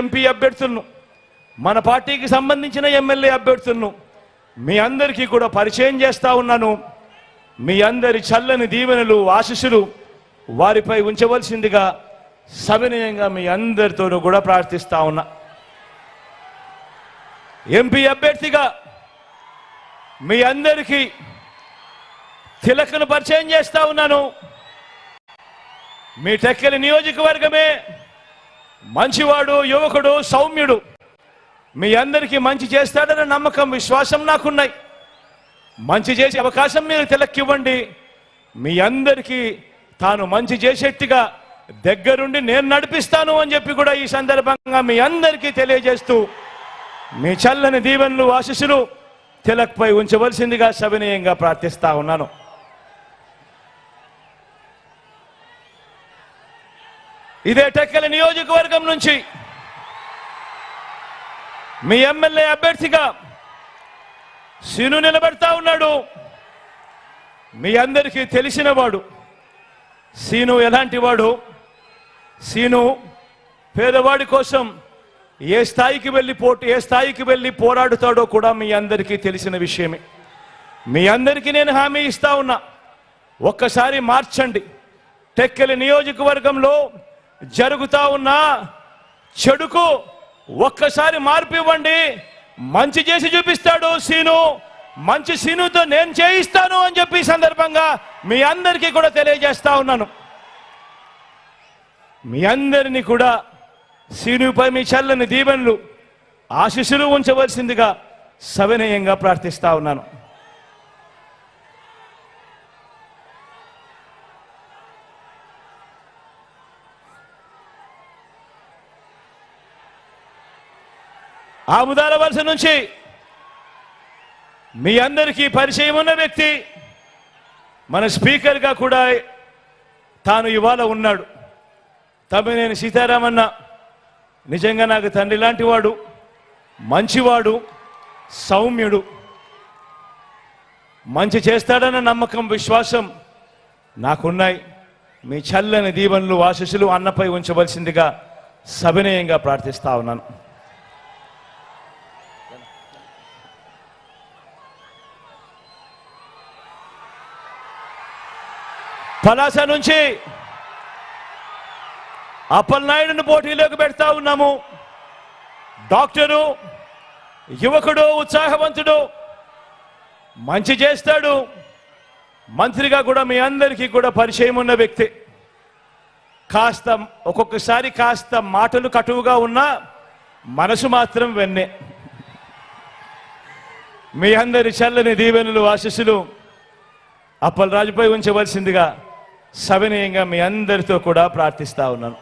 MP అభ్యర్థులను మన పార్టీకి సంబంధించిన ఎమ్మెల్యే అభ్యర్థులను మీ అందరికీ కూడా పరిచయం చేస్తా ఉన్నాను. మీ అందరి చల్లని దీవెనలు ఆశీస్సులు వారిపై ఉంచవలసిందిగా సవినయంగా మీ అందరితోనూ కూడా ప్రార్థిస్తా ఉన్నా. ఎంపీ అభ్యర్థిగా మీ అందరికీ తిలకను పరిచయం చేస్తా ఉన్నాను. మీ టెక్కలి నియోజకవర్గమే మంచివాడు యువకుడు సౌమ్యుడు. మీ అందరికీ మంచి చేస్తాడనే నమ్మకం విశ్వాసం నాకున్నాయి. మంచి చేసే అవకాశం మీరు తిలక్కివ్వండి. మీ అందరికీ తాను మంచి చేసేట్టుగా దగ్గరుండి నేను నడిపిస్తాను అని చెప్పి కూడా ఈ సందర్భంగా మీ అందరికీ తెలియజేస్తూ మీ చల్లని దీవెనలు ఆశీస్సులు తిలక్పై ఉంచవలసిందిగా సవినయంగా ప్రార్థిస్తా ఉన్నాను. ఇదే టెక్కల నియోజకవర్గం నుంచి మీ ఎమ్మెల్యే అభ్యర్థిగా శీను నిలబెడతా ఉన్నాడు. మీ అందరికీ తెలిసిన వాడు సీను ఎలాంటి వాడు? సీను పేదవాడి కోసం ఏ స్థాయికి వెళ్ళి పోటీ ఏ స్థాయికి వెళ్ళి పోరాడుతాడో కూడా మీ అందరికీ తెలిసిన విషయమే. మీ అందరికీ నేను హామీ ఇస్తా ఉన్నా. ఒక్కసారి మార్చండి. టెక్కలి నియోజకవర్గంలో జరుగుతా ఉన్న చెడుకు ఒక్కసారి మార్పు ఇవ్వండి. మంచి చేసి చూపిస్తాడు సీను. మంచి సీనుతో నేను చేయిస్తాను అని చెప్పి సందర్భంగా మీ అందరికీ కూడా తెలియజేస్తా ఉన్నాను. మీ అందరినీ కూడా సీనుపై మీ చల్లని దీవెనలు ఆశీస్సులు ఉంచవలసిందిగా సవినయంగా ప్రార్థిస్తా ఉన్నాను. ఆముదాల వలస నుంచి మీ అందరికీ పరిచయం ఉన్న వ్యక్తి మన స్పీకర్గా కూడా తాను ఇవాళ ఉన్నాడు. తమ్మినేని సీతారామన్న. నిజంగా నాకు తండ్రి లాంటి వాడు మంచివాడు సౌమ్యుడు. మంచి చేస్తాడన్న నమ్మకం విశ్వాసం నాకున్నాయి. మీ చల్లని దీవెనలు ఆశీస్సులు అన్నపై ఉంచవలసిందిగా సవినయంగా ప్రార్థిస్తా ఉన్నాను. పలాస నుంచి అప్పలనాయుడును పోటీలోకి పెడతా ఉన్నాము. డాక్టరు యువకుడు ఉత్సాహవంతుడు మంచి చేస్తాడు. మంత్రిగా కూడా మీ అందరికీ కూడా పరిచయం ఉన్న వ్యక్తి. కాస్త ఒక్కొక్కసారి కాస్త మాటలు కటువుగా ఉన్నా మనసు మాత్రం వెన్నే. మీ అందరి చల్లని దీవెనలు ఆశీస్సులు అప్పలరాజుపై ఉంచవలసిందిగా సవినయంగా మీ అందరితో కూడా ప్రార్థిస్తా ఉన్నాను.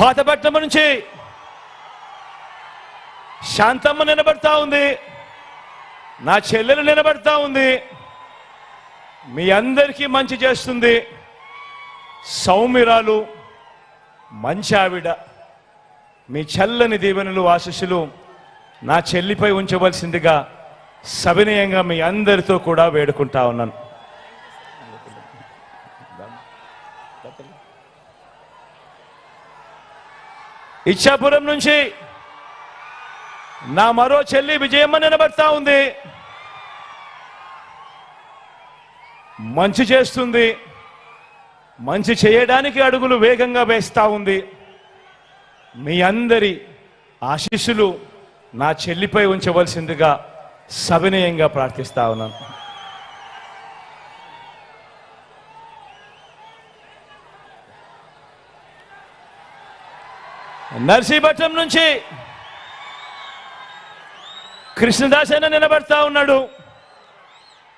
పాతపట్నం నుంచి శాంతమ్మ నిలబడతా ఉంది. నా చెల్లెలు నిలబడతా ఉంది. మీ అందరికీ మంచి చేస్తుంది. సౌమ్యురాలు మంచి ఆవిడ. మీ చల్లని దీవెనలు ఆశీస్సులు నా చెల్లిపై ఉంచవలసిందిగా సవినయంగా మీ అందరితో కూడా వేడుకుంటా ఉన్నాను. ఇచ్చాపురం నుంచి నా మరో చెల్లి విజయమ్మ నిలబడతా ఉంది. మంచి చేస్తుంది. మంచి చేయడానికి అడుగులు వేగంగా వేస్తా ఉంది. మీ అందరి ఆశీస్సులు నా చెల్లిపై ఉంచవలసిందిగా సవినయంగా ప్రార్థిస్తా ఉన్నాను. నర్సీపట్నం నుంచి కృష్ణదాస్ అయిన నిలబడతా ఉన్నాడు.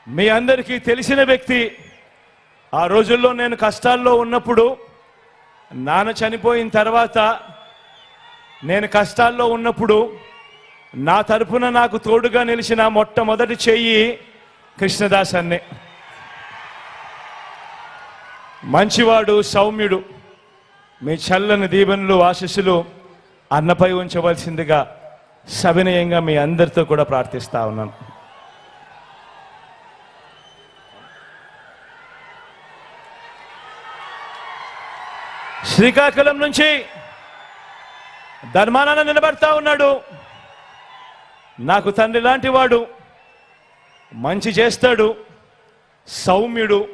మీ అందరికీ తెలిసిన వ్యక్తి ఆ రోజుల్లో నేను కష్టాల్లో ఉన్నప్పుడు నాన్న చనిపోయిన తర్వాత నేను కష్టాల్లో ఉన్నప్పుడు నా తరపున నాకు తోడుగా నిలిచిన మొట్టమొదటి చెయ్యి కృష్ణదాస్ అన్నే మంచివాడు సౌమ్యుడు. మీ చల్లని దీవెనలు ఆశస్సులు అన్నపై ఉంచవలసిందిగా సవినయంగా మీ అందరితో కూడా ప్రార్థిస్తా ఉన్నాను. శ్రీకాకుళం నుంచి ధర్మానాన్న నిలబడతా ఉన్నాడు. నాకు తండ్రి లాంటి వాడు మంచి చేస్తాడు సౌమ్యుడు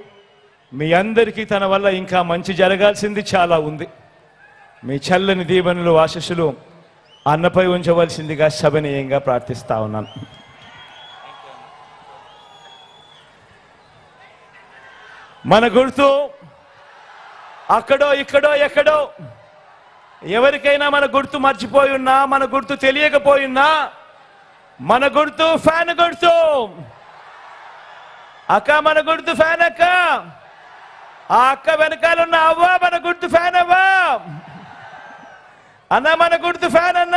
మీ అందరికీ తన వల్ల ఇంకా మంచి జరగాల్సింది చాలా ఉంది. మీ చల్లని దీవెనలు ఆశస్సులు అన్నపై ఉంచవలసిందిగా శబనీయంగా ప్రార్థిస్తా ఉన్నాను. మన గుర్తు అక్కడో ఇక్కడో ఎక్కడో ఎవరికైనా మన గుర్తు మర్చిపోయి ఉన్నా మన గుర్తు తెలియకపోయినా మన గుర్తు ఫ్యాన్ గుర్తు. అక్క మన గుర్తు ఫ్యాన్ అక్క. ఆ అక్క వెనకాల ఉన్న అవ్వ మన గుర్తు ఫ్యాన్ అవ్వ. అన్న మన గుర్తు ఫ్యాన్ అన్న.